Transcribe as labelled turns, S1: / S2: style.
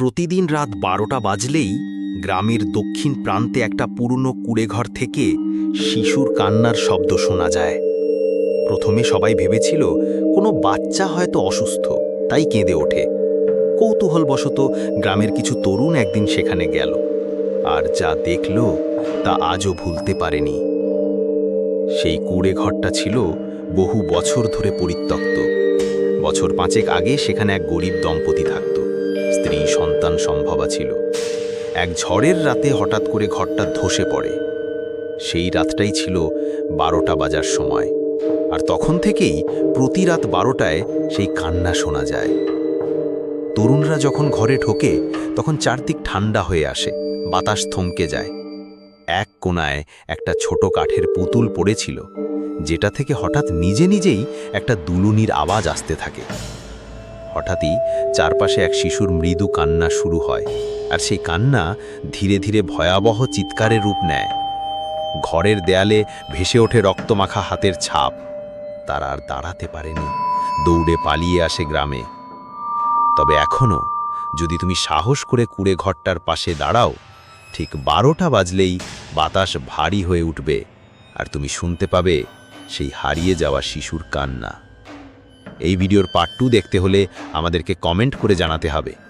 S1: প্রতিদিন রাত বারোটা বাজলেই গ্রামের দক্ষিণ প্রান্তে একটা পুরনো কুড়েঘর থেকে শিশুর কান্নার শব্দ শোনা যায়। প্রথমে সবাই ভেবেছিল, কোনো বাচ্চা হয়তো অসুস্থ, তাই কেঁদে ওঠে। কৌতূহলবশত গ্রামের কিছু তরুণ একদিন সেখানে গেল, আর যা দেখল তা আজও ভুলতে পারেনি। সেই কুড়ে ঘরটা ছিল বহু বছর ধরে পরিত্যক্ত। বছর পাঁচেক আগে সেখানে এক গরিব দম্পতি থাকত। স্ত্রী সন্তান সম্ভবা ছিল। এক ঝড়ের রাতে হঠাৎ করে ঘরটা ধসে পড়ে। সেই রাতটাই ছিল বারোটা বাজার সময়। আর তখন থেকেই প্রতি রাত বারোটায় সেই কান্না শোনা যায়। তরুণরা যখন ঘরে ঢোকে, তখন চারদিক ঠান্ডা হয়ে আসে, বাতাস থমকে যায়। এক কোণায় একটা ছোট কাঠের পুতুল পড়েছিল, যেটা থেকে হঠাৎ নিজে নিজেই একটা দুলুনির আওয়াজ আসতে থাকে। হঠাৎই চারপাশে এক শিশুর মৃদু কান্না শুরু হয়, আর সেই কান্না ধীরে ধীরে ভয়াবহ চিৎকারের রূপ নেয়। ঘরের দেয়ালে ভেসে ওঠে রক্তমাখা হাতের ছাপ। তারা আর দাঁড়াতে পারেনি, দৌড়ে পালিয়ে আসে গ্রামে। তবে এখনও যদি তুমি সাহস করে কুড়ে ঘরটার পাশে দাঁড়াও, ঠিক বারোটা বাজলেই বাতাস ভারী হয়ে উঠবে, আর তুমি শুনতে পাবে সেই হারিয়ে যাওয়া শিশুর কান্না। এই ভিডিওর পার্ট টু দেখতে হলে আমাদেরকে কমেন্ট করে জানাতে হবে।